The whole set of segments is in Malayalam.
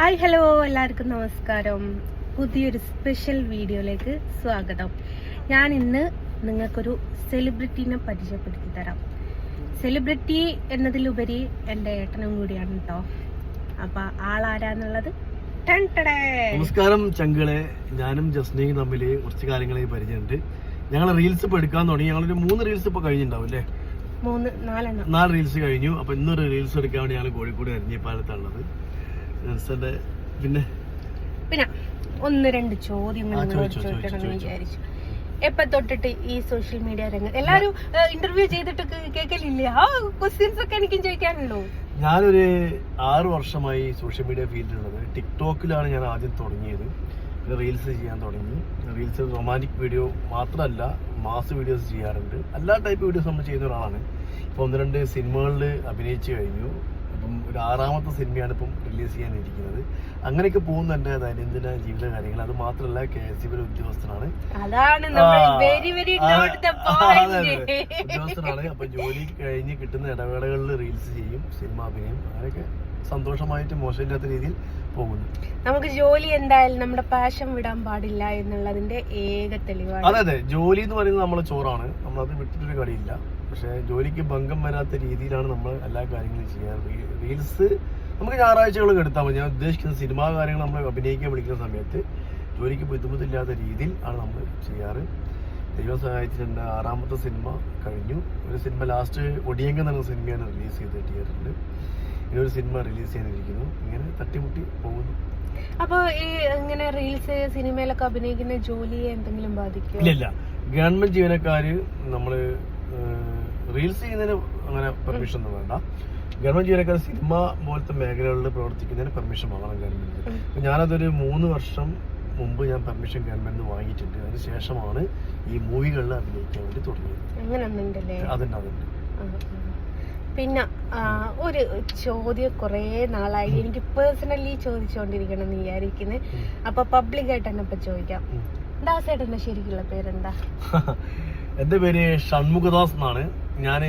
ഹായ് ഹലോ എല്ലാവർക്കും നമസ്കാരം. പുതിയൊരു സ്പെഷ്യൽ വീഡിയോയിലേക്ക് സ്വാഗതം. ഞാൻ ഇന്ന് നിങ്ങൾക്കൊരു സെലിബ്രിറ്റീനെ പരിചയപ്പെടുത്തി തരാം. സെലിബ്രിറ്റി എന്നതിലുപരി എന്റെ ഏട്ടനും കൂടിയാണ് കേട്ടോ അപ്പൊ ആളാരാന്നുള്ളത്. നമസ്കാരം ചങ്കളെ ഞാനും ജസ്നയും തമ്മിൽ കുറച്ച് കാര്യങ്ങളെ പരിചയമുണ്ട്. ഞങ്ങൾ റീൽസ് ഇപ്പൊ എടുക്കാൻ തുടങ്ങി. ഞങ്ങളൊരു മൂന്ന് റീൽസ് ഇപ്പൊ കഴിഞ്ഞിട്ടുണ്ടാവും അല്ലേ മൂന്ന് നാലെണ്ണം. നാല് റീൽസ് കഴിഞ്ഞു. അപ്പൊ ഇന്നൊരു റീൽസ് എടുക്കാൻ വേണ്ടി ഞങ്ങൾ കോഴിക്കോട് ജെൻസന്റെ പിന്നെ? പിന്നെ ഒന്ന് രണ്ട് ചോദ്യങ്ങൾ ചോദിക്കണം വിചാരിച്ചു. എപ്പ തൊട്ടിട്ട് ഈ സോഷ്യൽ മീഡിയ രംഗത്ത് എല്ലാരും ഇന്റർവ്യൂ ചെയ്തിട്ട് കേൾക്കലില്ലേ? ആ ക്വസ്റ്റ്യൻസ് ഒക്കെ എനിക്കും ചോദിക്കാനുള്ളൂ. ഞാനൊരു ആറ് വർഷമായി സോഷ്യൽ മീഡിയ ഫീൽഡിലുള്ളത് ടിക്ടോക്കിലാണ് ഞാൻ ആദ്യം തുടങ്ങിയത്. റീൽസ് ചെയ്യാൻ തുടങ്ങി. റീൽസ് റൊമാന്റിക് വീഡിയോ മാത്രമല്ല മാസ് വീഡിയോസ് ചെയ്യാറുണ്ട്. എല്ലാ ടൈപ്പ് വീഡിയോസ് നമ്മൾ ചെയ്യുന്ന ഒരാളാണ്. ഇപ്പോൾ ഒന്ന് രണ്ട് സിനിമകളിൽ അഭിനയിച്ചു കഴിഞ്ഞു. അപ്പം ഒരു ആറാമത്തെ സിനിമയാണ് ഇപ്പം റിലീസ് ചെയ്യാനിരിക്കുന്നത്. അങ്ങനെയൊക്കെ പോകുന്നുണ്ട്. ദൈനംദിന ജീവിത കാര്യങ്ങൾ? അത് മാത്രമല്ല കെ എസ് സി ഉദ്യോഗസ്ഥനാണ്. ഉദ്യോഗസ്ഥനാണ്. അപ്പൊ ജോലി കഴിഞ്ഞ് കിട്ടുന്ന ഇടവേളകളിൽ റീൽസ് ചെയ്യും സിനിമ അഭിനയം അങ്ങനെയൊക്കെ സന്തോഷമായിട്ട് മോശമില്ലാത്ത രീതിയിൽ പോകുന്നു. നമുക്ക് ജോലി എന്തായാലും നമ്മുടെ പാഷൻ വിടാൻ പാടില്ല എന്നുള്ളതിന്റെ ഏക തെളിവാണ്. അതെ അതെ. ജോലി എന്ന് പറയുന്നത് നമ്മളെ ചോറാണ്. നമ്മളത് വിട്ടിട്ടൊരു കളിയില്ല. പക്ഷെ ജോലിക്ക് ഭംഗം വരാത്ത രീതിയിലാണ് നമ്മൾ എല്ലാ കാര്യങ്ങളും ചെയ്യാറ്. റീൽസ് നമുക്ക് ഞായറാഴ്ചകൾ എടുത്താൽ മതി. ഞാൻ ഉദ്ദേശിക്കുന്ന സിനിമാ കാര്യങ്ങൾ നമ്മൾ അഭിനയിക്കാൻ വിളിക്കുന്ന സമയത്ത് ജോലിക്ക് ബുദ്ധിമുട്ടില്ലാത്ത രീതിയിൽ ആണ് നമ്മൾ ചെയ്യാറ്. ദൈവം സഹായത്തിൽ എന്റെ ആറാമത്തെ സിനിമ കഴിഞ്ഞു. ഒരു സിനിമ ലാസ്റ്റ് ഒടിയങ്ങ എന്ന സിനിമയാണ് റിലീസ് ചെയ്ത് തിയേറ്ററിൽ ഇനി ഒരു സിനിമ റിലീസ് ചെയ്യാനിരിക്കുന്നു. ഇങ്ങനെ തട്ടിമുട്ടി പോകുന്നു. അപ്പോൾ ഈ ഇങ്ങനെ റീൽസ് സിനിമയിലൊക്കെ അഭിനയിക്കുന്ന ജോലിയെ എന്തെങ്കിലും ബാധിക്കും ഇല്ല ഇല്ല. ഗവൺമെന്റ് ജീവനക്കാര് നമ്മൾ റീൽസ് ചെയ്യുന്നതിന് അങ്ങനെ പെർമിഷൻ ഒന്നും വേണ്ട. ഗവൺമെന്റ് ജീവനക്കാർ സിനിമ പോലത്തെ മേഖലകളിൽ പ്രവർത്തിക്കുന്നതിന് പെർമിഷൻ വാങ്ങണം ഗവൺമെന്റ് അപ്പൊ ഞാനതൊരു മൂന്ന് വർഷം മുമ്പ് ഞാൻ പെർമിഷൻ ഗവൺമെന്റ് വാങ്ങിയിട്ടുണ്ട്. അതിന് ശേഷമാണ് ഈ മൂവികളിൽ അഭിനയിക്കാൻ വേണ്ടി തുടങ്ങിയത്. അതുണ്ട് അതുണ്ട്. പിന്നെ ഒരു ചോദ്യം കുറേ നാളായി. എനിക്ക് പേഴ്സണലി ചോദിച്ചുകൊണ്ടിരിക്കണം എന്ന് വിചാരിക്കുന്നത്. അപ്പൊ പബ്ലിക് ആയിട്ട് തന്നെ ഇപ്പൊ ചോദിക്കാം. ദാസേട്ടന്റെ ശരിക്കുള്ള പേരെന്താ? എന്റെ പേര് ഷൺമുഖദാസ് എന്നാണ്. ഞാൻ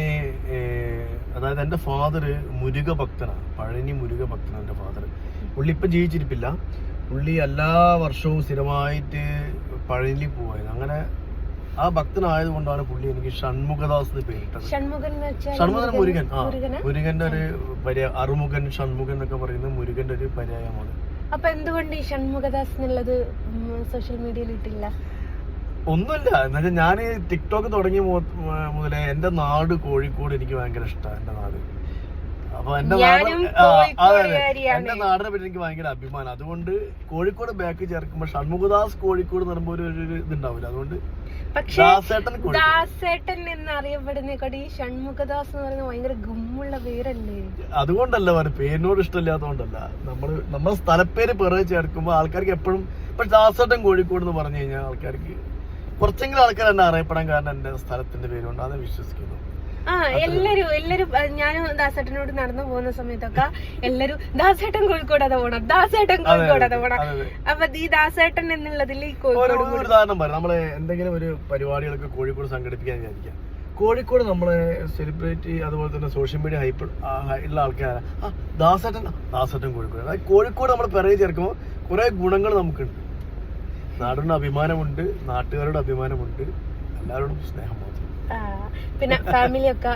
അതായത് എന്റെ ഫാദർ മുരുക ഭക്തനാണ് പഴനി മുരുക ഭക്തനാണ് എന്റെ ഫാദർ പുള്ളി ഇപ്പം ജീവിച്ചിരിപ്പില്ല. പുള്ളി എല്ലാ വർഷവും സ്ഥിരമായിട്ട് പഴനി പോവായിരുന്നു. അങ്ങനെ ആ ഭക്തനായത് കൊണ്ടാണ് പുള്ളി എനിക്ക് ഷൺമുഖദാസ് എന്ന് പേരിട്ടത്. ഷൺമുഖൻ മുരുകൻ ആ മുരുകനാ? മുരുകന്റെ ഒരു പര്യായ അറുമുഖൻ ഷൺമുഖൻ എന്നൊക്കെ പറയുന്നത് മുരുകന്റെ ഒരു പര്യായമാണ്. അപ്പൊ എന്തുകൊണ്ട് ഈ ഷൺമുഖദാസ് എന്നുള്ളത് സോഷ്യൽ മീഡിയയിൽ ഇട്ടില്ല? ഒന്നുമില്ല. എന്നുവെച്ചാൽ ഞാൻ ടിക്ടോക്ക് തുടങ്ങിയ മുതലേ എന്റെ നാട് കോഴിക്കോട് എനിക്ക് ഭയങ്കര ഇഷ്ടമാണ് എന്റെ നാട്. അപ്പൊ എന്റെ. എന്റെ നാടിനെ പറ്റി എനിക്ക് ഭയങ്കര അഭിമാനം. അതുകൊണ്ട് കോഴിക്കോട് ബാക്ക് ചേർക്കുമ്പോൾ ഷൺമുഖദാസ് കോഴിക്കോട് എന്ന് പറയുമ്പോൾ ഒരു ഇതുണ്ടാവില്ല അതുകൊണ്ട് ദാസേട്ടൻ ഈ ഷൺമുഖദാസ് എന്ന് പറയുന്നത് ഭയങ്കര ഗമ്മുള്ള പേരല്ലേ? അതുകൊണ്ടല്ല പേരിനോട് ഇഷ്ടമില്ലാത്തതുകൊണ്ടല്ല നമ്മൾ നമ്മുടെ സ്ഥലപ്പേര് പിറകെ ചേർക്കുമ്പോ ആൾക്കാർക്ക് എപ്പോഴും ഇപ്പൊ ദാസേട്ടൻ കോഴിക്കോട് എന്ന് പറഞ്ഞു കഴിഞ്ഞാൽ ആൾക്കാർക്ക് കുറച്ചെങ്കിലും ആൾക്കാർ എന്നെ അറിയപ്പെടാൻ കാരണം എന്റെ സ്ഥലത്തിന്റെ പേരുണ്ട് അത് വിശ്വസിക്കുന്നു. ആ എല്ലാരും എല്ലാരും ഞാനും ദാസേട്ടനോട് നടന്നു പോകുന്ന സമയത്തൊക്കെ എല്ലാരും ദാസേട്ടൻ കോഴിക്കോട് അത പോണം ദാസേട്ടൻ കോഴിക്കോട് അത പോണം. അപ്പൊ ഈ ദാസേട്ടൻ എന്നുള്ളതിൽ ഈ കോഴിക്കോട് ഉദാഹരണം പറയാം. നമ്മൾ എന്തെങ്കിലും ഒരു പരിപാടികളൊക്കെ കോഴിക്കോട് സംഘടിപ്പിക്കാൻ വിചാരിക്കാം. കോഴിക്കോട് നമ്മളെ സെലിബ്രിറ്റി അതുപോലെ തന്നെ സോഷ്യൽ മീഡിയ ഹൈപ്പ് ഉള്ള ആൾക്കാരാണ് ദാസേട്ടൻ ദാസേട്ടൻ കോഴിക്കോട്. കോഴിക്കോട് നമ്മൾ പിറകെ ചേർക്കുമ്പോൾ കുറെ ഗുണങ്ങൾ നമുക്കുണ്ട്. നാടിന്റെ അഭിമാനമുണ്ട് നാട്ടുകാരുടെ അഭിമാനമുണ്ട് എല്ലാവരോടും സ്നേഹം മാത്രം. പിന്നെ ഫാമിലി ഒക്കെ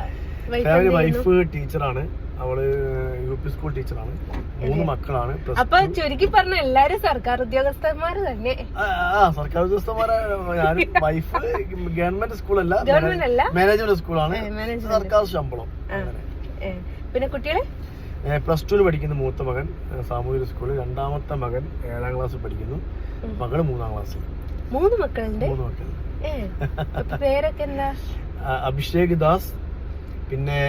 ഫാമിലി വൈഫ് ടീച്ചറാണ്. അവൾ യു പി സ്കൂൾ ടീച്ചറാണ്. മൂന്ന് മക്കളാണ് അപ്പൊ ചുരുക്കി പറഞ്ഞ എല്ലാരും സർക്കാർ ഉദ്യോഗസ്ഥന്മാര് തന്നെ. ആ, ആ സർക്കാർ ഉദ്യോഗസ്ഥന്മാരെ ഞാൻ വൈഫ് ഗവൺമെന്റ് സ്കൂളല്ല ഗവൺമെന്റ് അല്ല. മാനേജ്മെന്റ് സ്കൂളാണ് സർക്കാർ ശമ്പളം. പിന്നെ കുട്ടികൾ? പ്ലസ് ടുവിൽ പഠിക്കുന്ന മൂത്ത മകൻ സാമൂഹിക സ്കൂളിൽ രണ്ടാമത്തെ മകൻ ഏഴാം ക്ലാസ്സിൽ പഠിക്കുന്നു. മകൾ മൂന്നാം ക്ലാസ്സിൽ മൂന്ന് മക്കളുണ്ട്? മൂന്ന് മക്കൾ പേരൊക്കെ എന്താ? അഭിഷേക് ദാസ് പിന്നെ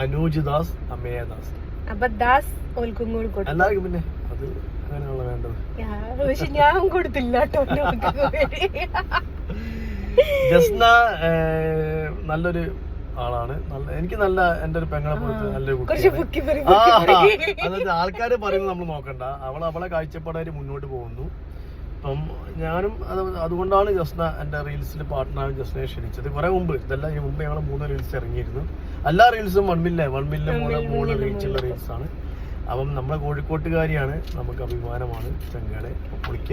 അനൂജ് ദാസ് അമേയ ദാസ്. അപ്പൊ ദാസ് ഓൽക്കും കൂടി കൊടുത്തു. എല്ലാവർക്കും പിന്നെ അത് അങ്ങനെയുള്ള വേണ്ടത്. പക്ഷെ ഞാൻ കൊടുത്തില്ല. ജസ്ന നല്ലൊരു ആളാണ്. നല്ല എനിക്ക് നല്ല എന്റെ ഒരു പെങ്ങളെ പോലത്തെ നല്ലൊരു കുട്ടി. അതായത് ആൾക്കാര് പറയുന്നത് നമ്മൾ നോക്കണ്ട. അവൾ അവളെ കാഴ്ചപ്പാടായിട്ട് മുന്നോട്ട് പോകുന്നു. അപ്പം ഞാനും അത് അതുകൊണ്ടാണ് ജസ്ന എന്റെ റീൽസിൽ പാർട്ട്ണറായി ജസ്നയെ ക്ഷണിച്ചത്. കുറെ മുമ്പ് ഇതെല്ലാം ഈ മുമ്പ് ഞങ്ങൾ മൂന്ന് റീൽസ് ഇറങ്ങിയിരുന്നു. എല്ലാ റീൽസും വൺ മില്ലേ വൺ മില്ലേ മൂന്ന് റീച്ചുള്ള റീൽസ് ആണ്. അപ്പം നമ്മളെ കോഴിക്കോട്ടുകാരിയാണ്. നമുക്ക് അഭിമാനമാണ് ചങ്ങാടെ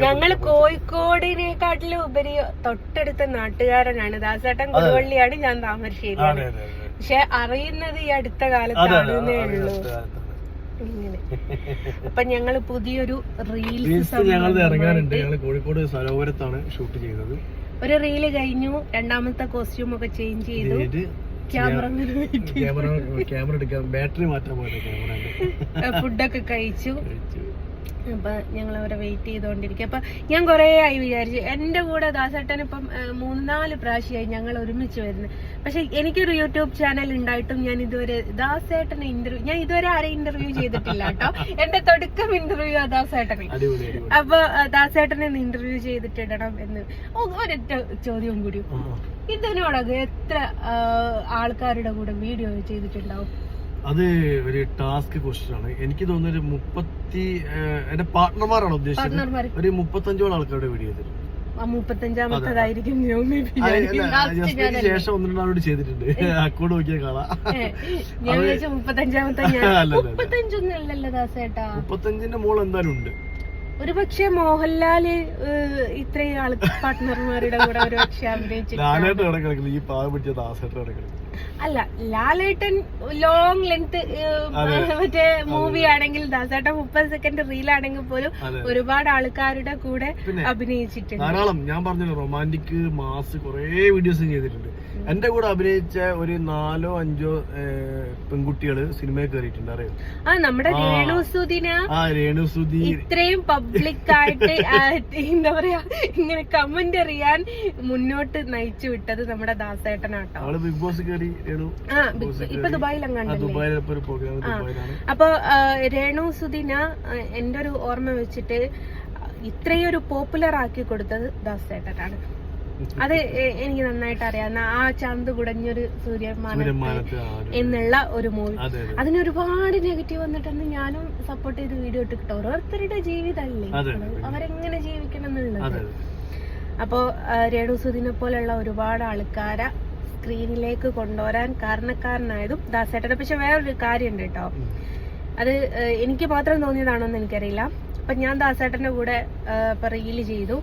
ഞങ്ങൾ കോഴിക്കോടിനെക്കാട്ടിലും ഉപരി തൊട്ടടുത്ത നാട്ടുകാരനാണ്. ദാസേട്ടൻ കൊടുവള്ളിയാണ് ഞാൻ താമരശ്ശേരിയാണ്. അതെ പക്ഷെ അറിയുന്നത് ഈ അടുത്ത കാലത്താണെന്നേ ഉള്ളൂ. അപ്പൊ ഞങ്ങൾ പുതിയൊരു റീൽസ് ഞങ്ങൾ ഇറങ്ങാനുണ്ട് ഞങ്ങൾ കോഴിക്കോട് സരോവരത്താണ് ഷൂട്ട് ചെയ്തത്. ഒരു റീൽ കഴിഞ്ഞു. രണ്ടാമത്തെ കോസ്റ്റ്യൂം ഒക്കെ ചേഞ്ച് ചെയ്തു. ക്യാമറ എടുക്കാൻ ബാറ്ററി മാറ്റാൻ പോയത് ക്യാമറ ഫുഡൊക്കെ കഴിച്ചു. അപ്പൊ ഞങ്ങൾ അവരെ വെയിറ്റ് ചെയ്തോണ്ടിരിക്കും. അപ്പൊ ഞാൻ കുറേ ആയി വിചാരിച്ചു. എന്റെ കൂടെ ദാസേട്ടൻ ഇപ്പം മൂന്നാൽ പ്രാവശ്യമായി ഞങ്ങൾ ഒരുമിച്ച് വരുന്നത് പക്ഷെ എനിക്കൊരു യൂട്യൂബ് ചാനൽ ഉണ്ടായിട്ടും ഞാൻ ഇതുവരെ ദാസേട്ടനെ ഇന്റർവ്യൂ ഞാൻ ഇതുവരെ ആരെ ഇന്റർവ്യൂ ചെയ്തിട്ടില്ല കേട്ടോ. എന്റെ തുടക്കം ഇന്റർവ്യൂ ആ ദാസേട്ടനെ. അടിപൊളി അടിപൊളി. അപ്പൊ ദാസേട്ടനെ ഇന്റർവ്യൂ ചെയ്തിട്ടിടണം എന്ന്. ഒരൊറ്റ ചോദ്യം കൂടി. ഇതിനോടൊക്കെ എത്ര ആൾക്കാരുടെ കൂടെ വീഡിയോ ചെയ്തിട്ടുണ്ടാവും? അത് ഒരു ടാസ്ക് ക്വസ്റ്റ്യൻ ആണ്. എനിക്ക് തോന്നുന്നു ഒരു മുപ്പത്തി എന്റെ പാർട്ട്ണർമാരാണ് ഉദ്ദേശിച്ചത്. ഒരു മുപ്പത്തഞ്ചോളം ആൾക്കാരുടെ വീഡിയോ ചെയ്തിട്ടുണ്ട് മുപ്പത്തഞ്ചാമത്തതായിരിക്കും. ശേഷം ഒന്ന് രണ്ടാളോട് ചെയ്തിട്ടുണ്ട്. അക്കൗണ്ട് നോക്കിയാൽ കാണാം. ഞാൻ വിചാരിച്ച മുപ്പത്തഞ്ചാമത്തെ ദാസേട്ടാ. മുപ്പത്തഞ്ചിന്റെ മോൾ എന്തായാലും ഉണ്ട്. ഒരു പക്ഷെ മോഹൻലാൽ ഇത്രയും ആൾ പാർട്ട്ണർമാരുടെ കൂടെ ഒരു പക്ഷെ അഭിനയിച്ചിട്ട് ലാലായിട്ട് ഈ പാവ പിടിച്ച ദാസായിട്ട് കിടക്കില്ല അല്ല ലാലേട്ടൻ ലോങ് ലെങ്ത്. മറ്റേ മൂവി ആണെങ്കിൽ ദാസേട്ടൻ മുപ്പത് സെക്കൻഡ് റീൽ ആണെങ്കിൽ പോലും ഒരുപാട് ആൾക്കാരുടെ കൂടെ അഭിനയിച്ചിട്ടുണ്ട്. ധാരാളം ഞാൻ പറഞ്ഞല്ലോ റൊമാന്റിക് മാസ് കുറേ വീഡിയോസ് ചെയ്തിട്ടുണ്ട്. എന്റെ കൂടെ അഭിനയിച്ച ഒരു നാലോ അഞ്ചോ പെൺകുട്ടികൾ സിനിമയിൽ കയറിയിട്ടുണ്ട് അറിയോ? ആ നമ്മുടെ ആ. രേണു സുദിന ആ രേണു സുധി. ഇത്രയും പബ്ലിക് ആയിട്ട് എന്താ പറയാ ഇങ്ങനെ കമന്റ് അറിയാൻ മുന്നോട്ട് നയിച്ചു വിട്ടത് നമ്മുടെ ദാസേട്ടനാട്ടോ. അവൾ ബിഗ് ബോസ് കയറി രേണു. ആ ഇപ്പൊ ദുബായിൽ അങ്ങാണ്ട് അപ്പൊ രേണു സുദിന എന്റെ ഒരു ഓർമ്മ വെച്ചിട്ട് ഇത്രയും ഒരു പോപ്പുലർ ആക്കി കൊടുത്തത് ദാസേട്ടനാണ്. അത് എനിക്ക് നന്നായിട്ട് അറിയാം. ആ ചന്ത് കുടഞ്ഞൊരു സൂര്യമാന സൂര്യമാനത്ത് എന്നുള്ള ഒരു മൂവി അതെ അതെ. അതിന് ഒരുപാട് നെഗറ്റീവ് വന്നിട്ടുണ്ട് ഞാനും സപ്പോർട്ട് ചെയ്ത് വീഡിയോ ഇട്ടിട്ട് ഓരോരുത്തരുടെ ജീവിതമല്ലേ. അവരെങ്ങനെ ജീവിക്കണം എന്നുള്ളത്. അപ്പോ രേണു സുദിനെ പോലെയുള്ള ഒരുപാട് ആൾക്കാരെ സ്ക്രീനിലേക്ക് കൊണ്ടുവരാൻ കാരണക്കാരനായതും ദാസേട്ടനെ. പക്ഷെ വേറൊരു കാര്യമുണ്ട് കേട്ടോ. അത് എനിക്ക് മാത്രം തോന്നിയതാണോന്ന് എനിക്കറിയില്ല. അപ്പൊ ഞാൻ ദാസേട്ടന്റെ കൂടെ ഇപ്പൊ റീൽ ചെയ്തു.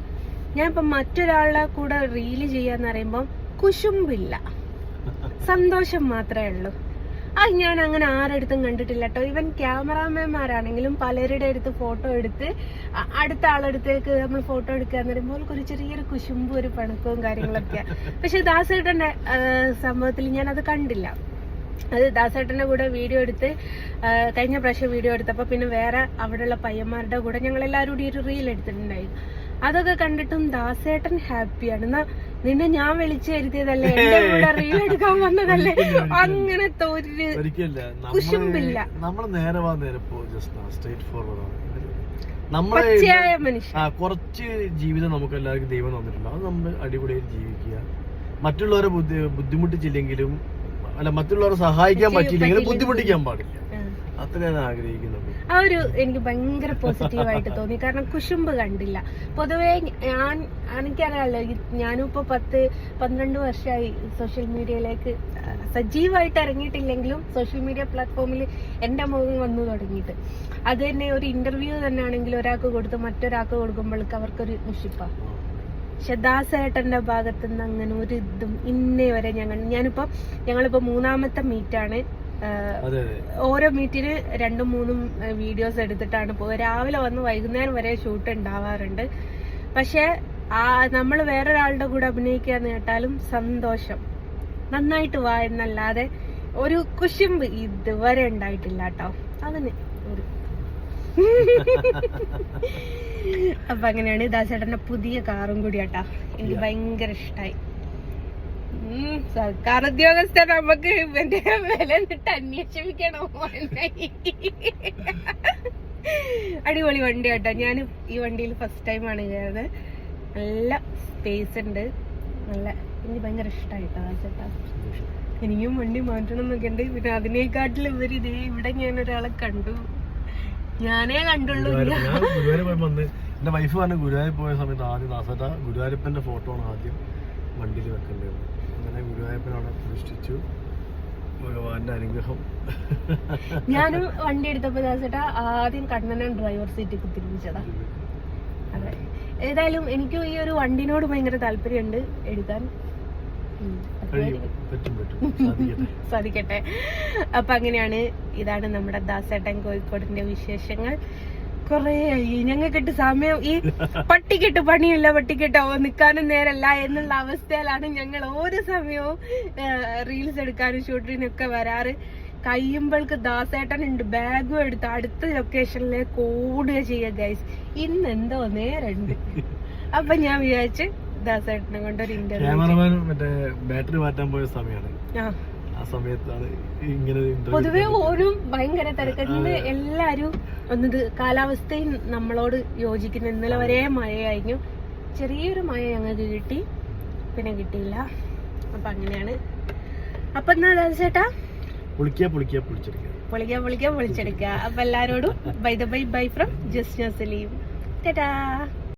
ഞാൻ ഇപ്പൊ മറ്റൊരാളുടെ കൂടെ റീൽ ചെയ്യാന്ന് പറയുമ്പോ കുശുമ്പില്ല. സന്തോഷം മാത്രമേ ഉള്ളൂ. അത് ഞാൻ അങ്ങനെ ആരടുത്തും കണ്ടിട്ടില്ല കേട്ടോ ഇവൻ ക്യാമറാമാൻമാരാണെങ്കിലും പലരുടെ അടുത്ത് ഫോട്ടോ എടുത്ത് അടുത്ത ആളടുത്തേക്ക് നമ്മൾ ഫോട്ടോ എടുക്കാന്ന് പറയുമ്പോൾ ഒരു ചെറിയൊരു കുശുമ്പും ഒരു പിണക്കവും കാര്യങ്ങളൊക്കെ പക്ഷെ ദാസേട്ടന്റെ സംഭവത്തിൽ ഞാൻ അത് കണ്ടില്ല. അത് ദാസേട്ടന്റെ കൂടെ വീഡിയോ എടുത്ത് കഴിഞ്ഞ പ്രാവശ്യം വീഡിയോ എടുത്തപ്പോ പിന്നെ വേറെ അവിടെയുള്ള പയ്യന്മാരുടെ കൂടെ ഞങ്ങൾ എല്ലാവരും കൂടി ഒരു റീൽ എടുത്തിട്ടുണ്ടായിരുന്നു. അതൊക്കെ കണ്ടിട്ടും ദാസേട്ടൻ ഹാപ്പിയാണ്. എന്നാ നിന്നെ ഞാൻ വിളിച്ചു വരുത്തിയതല്ലേ? എന്റെ കൂടെ റീൽ എടുക്കാൻ വന്നതല്ലേ? അങ്ങനത്തെ ഒരു കുശുമ്പില്ല. നമ്മൾ നമ്മൾ നേരെ വാ നേരെ സ്ട്രേറ്റ് ഫോർവേഡ് ആണ്. കുറച്ച് ജീവിതം നമുക്ക് എല്ലാവർക്കും ദൈവം തന്നിട്ടുണ്ട്. അത് നമ്മൾ അടിപൊളിയായി ജീവിക്കുക. മറ്റുള്ളവരെ ബുദ്ധി ബുദ്ധിമുട്ടിച്ചില്ലെങ്കിലും അല്ല മറ്റുള്ളവരെ സഹായിക്കാൻ പറ്റിയില്ലെങ്കിലും ബുദ്ധിമുട്ടിക്കാൻ പാടില്ല. ആ. ഒരു എനിക്ക് ഭയങ്കര പോസിറ്റീവായിട്ട് തോന്നി. കാരണം കുശുമ്പ് കണ്ടില്ല. പൊതുവേ ഞാൻ എനിക്കറിയാലോ ഞാനും ഇപ്പൊ പത്ത് പന്ത്രണ്ട് വർഷമായി സോഷ്യൽ മീഡിയയിലേക്ക് സജീവമായിട്ട് ഇറങ്ങിയിട്ടില്ലെങ്കിലും സോഷ്യൽ മീഡിയ പ്ലാറ്റ്ഫോമിൽ എന്റെ മുഖം വന്നു തുടങ്ങിയിട്ട്. അത് തന്നെ ഒരു ഇന്റർവ്യൂ തന്നെ ആണെങ്കിൽ ഒരാൾക്ക് കൊടുത്ത് മറ്റൊരാൾക്ക് കൊടുക്കുമ്പോഴേക്ക് അവർക്കൊരു മുഷിപ്പാ പക്ഷെ ദാസേട്ടന്റെ ഭാഗത്തുനിന്ന് അങ്ങനെ ഒരു ഇതും ഇന്നേ വരെ ഞങ്ങൾ ഞാനിപ്പോ ഞങ്ങളിപ്പോ മൂന്നാമത്തെ മീറ്റാണ് ഓരോ മീറ്റിന് രണ്ടും മൂന്നും വീഡിയോസ് എടുത്തിട്ടാണ് പോകുക രാവിലെ വന്ന് വൈകുന്നേരം വരെ ഷൂട്ട് ഉണ്ടാവാറുണ്ട്. പക്ഷെ ആ നമ്മൾ വേറൊരാളുടെ കൂടെ അഭിനയിക്കാന്ന് കേട്ടാലും സന്തോഷം. നന്നായിട്ട് വാ എന്നല്ലാതെ ഒരു കുശുമ്പ് ഇതുവരെ ഉണ്ടായിട്ടില്ല കേട്ടോ അതിന് ഒരു അപ്പൊ അങ്ങനെയാണ് ദാസേട്ടന്റെ പുതിയ കാറും കൂടി കേട്ടോ. എനിക്ക് ഭയങ്കര ഇഷ്ടായി. സർക്കാർ ഉദ്യോഗസ്ഥർ നമുക്ക് ഇവന്റെ വില എന്നിട്ട് അന്വേഷിപ്പിക്കണോ അടിപൊളി വണ്ടി കേട്ടോ. ഞാൻ ഈ വണ്ടിയിൽ ഫസ്റ്റ് ടൈം ആണ് കയറുന്നത്. നല്ല സ്പേസ് ഉണ്ട്. നല്ല എനിക്ക് ഭയങ്കര ഇഷ്ടമായിട്ടോ ചേട്ടാ. എനിക്കും വണ്ടി മാറ്റണം എന്നൊക്കെ ഉണ്ട്. പിന്നെ അതിനെക്കാട്ടിൽ ഇവർ ഇതേ ഇവിടെ ഞാൻ ഒരാളെ കണ്ടു. ഞാനേ കണ്ടുള്ളൂ എന്റെ വൈഫ് പറഞ്ഞു ഗുരുവായൂർ പോയ സമയത്ത് ആദ്യം ദാസേട്ട ഗുരുവായൂരപ്പന്റെ ഫോട്ടോ ആണ് ആദ്യം വണ്ടിയിൽ വെക്കേണ്ടത്. അങ്ങനെ ഗുരുവായൂരപ്പൻ അവിടെ പ്രതിഷ്ഠിച്ചു. ഭഗവാന്റെ അനുഗ്രഹം. ഞാനും വണ്ടി എടുത്തപ്പോ ദാസേട്ടാ ആദ്യം കണ്ണനെ ഡ്രൈവർ സീറ്റ് കുത്തിരിപ്പിച്ചതാ അതെ. ഏതായാലും എനിക്കും ഈ ഒരു വണ്ടിനോട് ഭയങ്കര താല്പര്യമുണ്ട് എടുക്കാൻ. സാധിക്കട്ടെ. അപ്പൊ അങ്ങനെയാണ് ഇതാണ് നമ്മുടെ ദാസേട്ടൻ കോഴിക്കോടിന്റെ വിശേഷങ്ങൾ. കൊറേ ഞങ്ങൾക്കിട്ട് സമയം ഈ പട്ടിക്കിട്ട് പണിയില്ല പട്ടിക്കിട്ടോ നിക്കാനും നേരല്ല എന്നുള്ള അവസ്ഥയിലാണ് ഞങ്ങൾ ഓരോ സമയവും റീൽസ് എടുക്കാനും ഷൂട്ടിനും ഒക്കെ വരാറ്. കഴിയുമ്പോൾക്ക് ദാസേട്ടൻ ഉണ്ട് ബാഗും എടുത്ത് അടുത്ത ലൊക്കേഷനിലേക്ക് ഓടുക ചെയ്യുക ഗൈസ് ഇന്ന് എന്തോ നേരണ്ട് അപ്പൊ ഞാൻ വിചാരിച്ച് ദാസേട്ടനെ കൊണ്ടൊരു ഇന്റർവ്യൂ ക്യാമറമാൻ മറ്റേ ബാറ്ററി മാറ്റാൻ പോയ സമയമാണ് ആ സമയത്താണ് ഇങ്ങനെ പൊതുവെ ഓരും ഭയങ്കര തിരക്കുണ്ട് എല്ലാരും ഒന്നത് കാലാവസ്ഥയും നമ്മളോട് യോജിക്കുന്ന. ഇന്നലെ വരെ മഴയായിരുന്നു. ചെറിയൊരു മഴ ഞങ്ങൾക്ക് കിട്ടി. പിന്നെ കിട്ടിയില്ല. അപ്പൊ അങ്ങനെയാണ്. അപ്പൊ എന്നാ ചേട്ടാ? പുളിക്കാ പുളിക്കാ പൊളിച്ചെടുക്കുക പുളിക്കാ പുളിക്കാ പൊളിച്ചെടുക്കുക അപ്പൊ എല്ലാരോടും by the by bye from just Saleem tata.